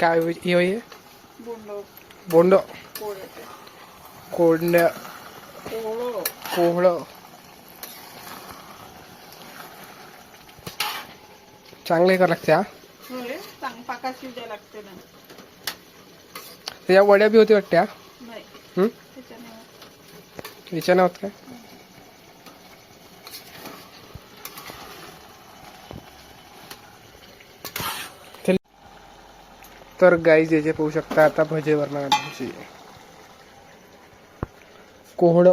काय हे होय बोंड. कोंड कोहळं चांगलं करावं लागते हा? त्याच्या वड्या बी होती वाटते हा? नाही. हं? त्याच्याने. याच्या होत काय? तर गाईज याचे पाहू शकता आता भजे वरणार भजी कोहड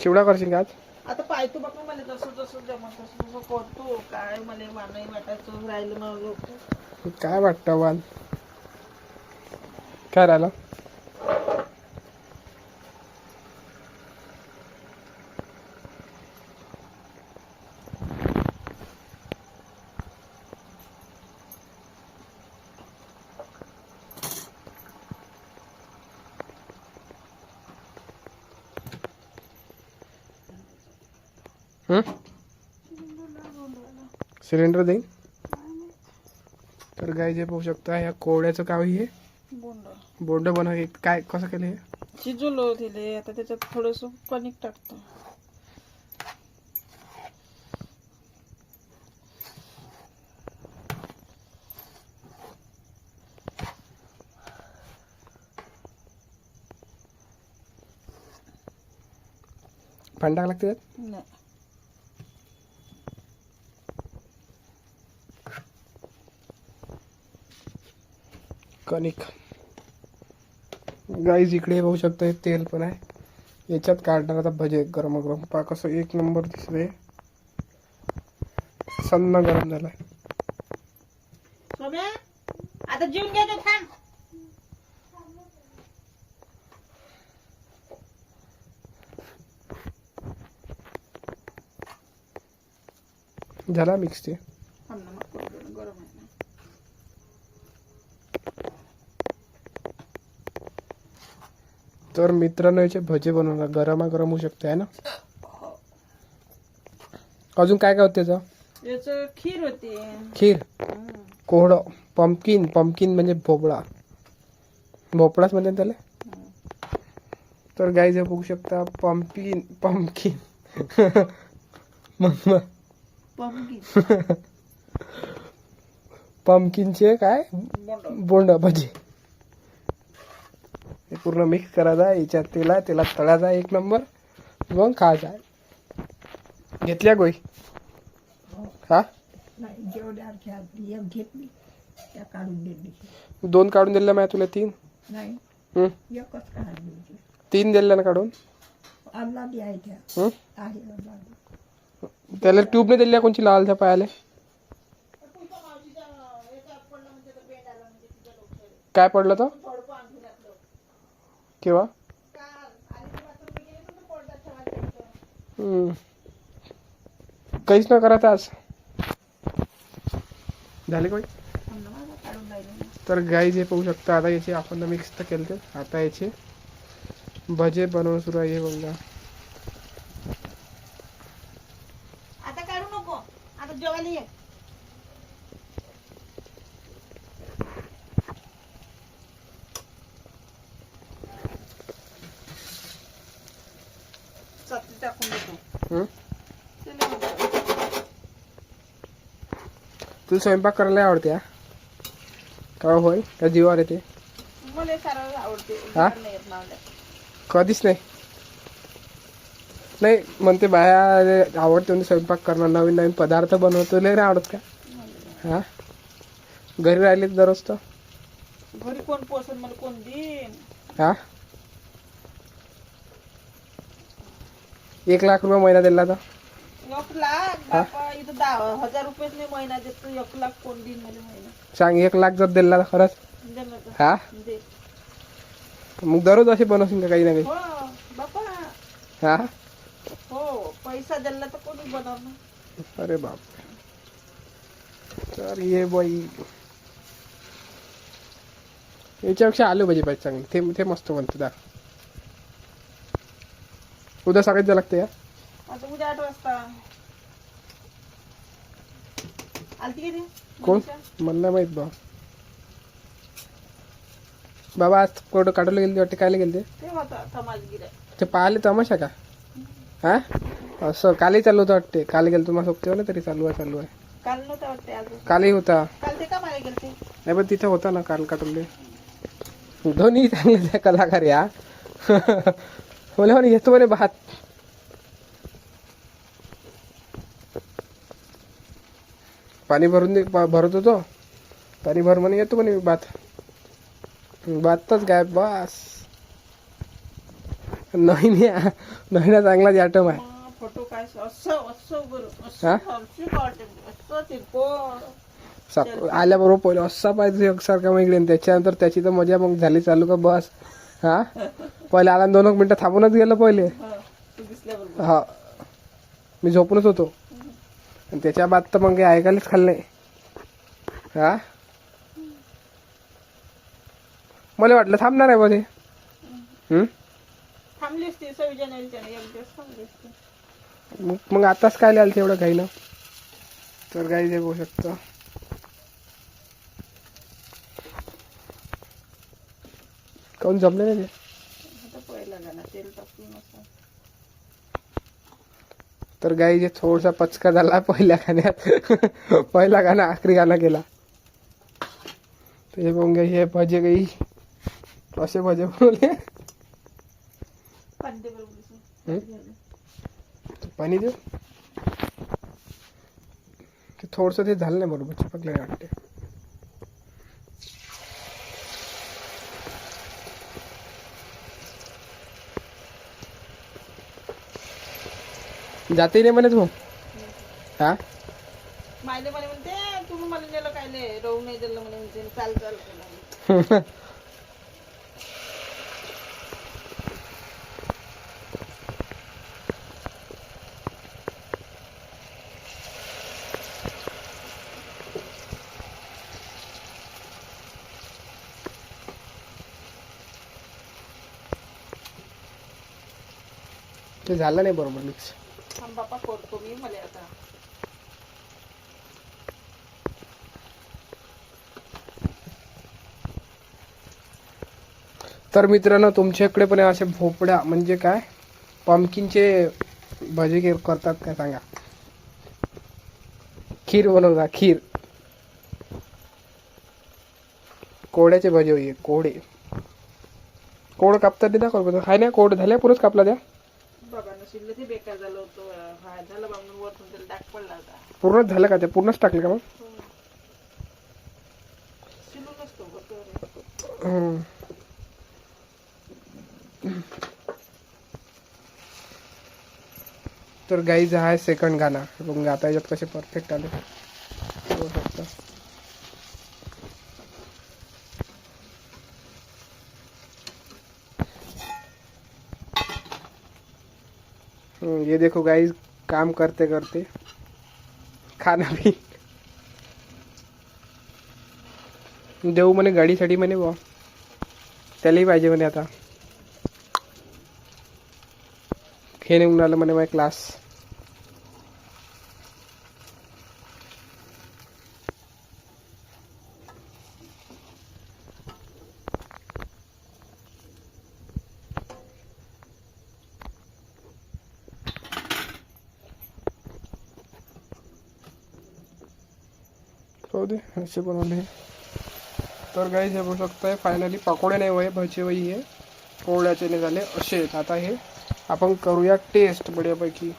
चिवडा करशील का आज? आता पाहतो बघ ना मला जसं जसं जमत तसं तसं करतो. काय मला मानही वाटायचं राहिलं मग लोक काय वाटतं वाल काय राहिलं? सिलेंडर देईन? तर गाय जे पाहू शकता ह्या कोवड्याचं काय हे? बोंड. बोंड बनव काय कसं केलं हे? शिजवलं तिले आता त्याच्यात थोडस कणिक टाकतो. पाणी टाक लागते त्यात? नाही. कणिक. गाईज इकडे पाहू शकता हे तेल पण आहे. याच्यात काढणार आता भजे गरम गरम. पा कसं एक नंबर दिसतंय. सन्न गरम झालाय. सोम्या आता जेवून घ्यायचं थांब. झाला मिक्स ते थांब ना मग करू दे ना, गरम आहे ना तर मित्रांनो याचे भजे बनवणार. गरमा गरम होऊ शकते आहे ना? अजून काय काय होतं त्याचं? याचं खीर होती. खीर? हम्म. कोहळं. पंपकिन पंपकिन म्हणजे भोपळा. भोपळाच म्हणजे त्याला? तर गाई जे बघू शकता. पंपकिन पंपकिन मग पंपकिन पंपकिनचे काय? बोंड भजी. पूर्ण मिक्स करायचा याच्यात तेला तेला तळायचा एक नंबर मग खायचा घेतल्या गोई हा? नाही घेतली. त्या काढून दिली. दोन काढून दिल्या माहिती तुला तीन? नाही. हं? एकच तीन दिल्या ना काढून? हं? त्याला ट्यूबने दिल्या कोणची? लाल त्या पायाले? काय पडलं तर केव्हा? काहीच न करत आज. झाले काही तर गाई जे पाहू शकता आता याचे आपण मिक्स तर केलं ते आता याचे भजे बनवून सुरू आहे हे बघा आता काढू नको आता जेवायला ये चटणी टाकून देतो हं? चला मग. तुला स्वयंपाक करायला आवडते हा का होय त्या जीवावर येते मला सारं आवडते हा? नाही येत मला. कधीच नाही नाही म्हणते बाया आवडते म्हणजे स्वयंपाक करणं नवीन नवीन पदार्थ बनवतो लय नाही आवडत का हा घरी राहिले दररोज तर घरी कोण पोसन मला कोण देईन हा एक लाख रुपये महिना दिला तर एक लाख? बापा इथं दहा हजार रुपयेच नाही महिना देतो. एक लाख कोण देईन मला महिना? सांग एक लाख जर दिला तर खरंच? दे ना गं. हा? दे. मग दररोज असे बनवशील का काही ना काही? हो बापा. हा? हो पैसा दिला तर कोणी बनवणार? अरे बाप. तर ये बाई. याच्यापेक्षा आलू भाजी पाहिजे चांगली. ते ते मस्त बनते दार उद्या सकाळी जायला लागते या आता उद्या आठ वाजता. आलती का ती? कोण? मनीषा? मला नाही माहीत बा. बाबा आज कुठं काढवलं गेले वाटते कायला गेले ते ते पाहिले तमाशा का? हा? असं कालही चालू होतं वाटते काल गेलं तुम्हाला सोबते ना तरी चालू आहे चालू आहे. काल नव्हतं वाटते कालही होता. काल ते का मला गेलते? नाही पण तिथं होता ना काल काटवले दोन्ही चांगले त्या कलाकार या. मला म्हणे येतो म्हणे भात पाणी भरून दे भरत होतो पाणी भर म्हणे येतो म्हणे भात भातच काय बस नाही नाही ना चांगलाच आयटम आहे हा? आल्याबरोबर पहिले असा पाहिजे एकसारखा मग त्याच्यानंतर त्याची तर मजा मग झाली चालू का बस हा पहिले आला दोन एक मिनिटं थांबूनच गेलं पहिले. हा मी झोपूनच होतो. आणि त्याच्या बाद तर मग ऐकायलाच खाल्लं हा? मला वाटलं थांबणार आहे मध्ये मग मग आताच काय लिहाल तेवढं काही ना तर काही ते बघू शकतो. काऊन जमले नाही तेल टाकून असं तर गाई जे थोडासा पचका झाला पहिल्या गाण्यात पहिला गाणं आखरी गाणं केला. ते बघून गाई हे भजे गाई असे भजे बनवले. पाणी देऊ ते थोडस ते झालं नाही बरोबर चिपकलं वाटते जाते नाही म्हणत हा? मायले म्हणे म्हणते तुम्ही मला नेलं काय नाही? राहू नाही दिलं म्हणे म्हणते चाल चाल. ते झालं नाही बरोबर मिक्स थांब बापा करतो मी मला आता. तर मित्रांनो तुमच्याकडे पण असे भोपळ्या म्हणजे काय? पम्पकिनचे भजे करतात काय सांगा? खीर बनवता खीर. कोड्याचे भजे होई कोडे. कोड कापतात ते दाखव हाय ना कोड झाल्या पुरच कापला द्या ते बेकार झालं होतं हा झालं बाबा वरतून त्याला डाग पडला होता. पूर्णच झालं का ते? पूर्णच टाकले का मग? शिलून असतो बरोबर हम्म. तर गाईज आहे सेकंड गाणं. मग आता याच्यात कसे परफेक्ट आले बघू शकता. हम्म, ये देखो गाइस काम करते करते खाना भी। देऊ म्हणे गाडीसाठी म्हणे बा। त्यालाही पाहिजे म्हणे आता। हे निघून आलं म्हणे माझ्या क्लास जाऊ दे असे बनवले. तर काही हे बघू शकताय फायनली पकोडे नाही वय भजे वही हे. पोळ्याचे नाही झाले असे आहेत. आता हे आपण करूया टेस्ट बढियापैकी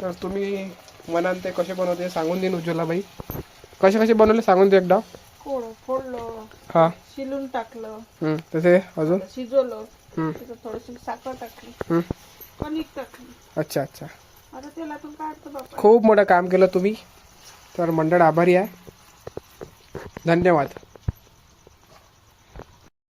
तर तुम्ही म्हणाल ते कसे बनवते सांगून देईन उज्ज्वलाबाई कसे कसे बनवले सांगून दे एकदा. फोडलं हां. शिलून टाकलं. तसे अजून? शिजवलं. थोडीशी साखर टाकली. कणिक टाकली. अच्छा अच्छा. आता खूप मोठं काम केलं तुम्ही. तर मंडळ आभारी आहे. धन्यवाद.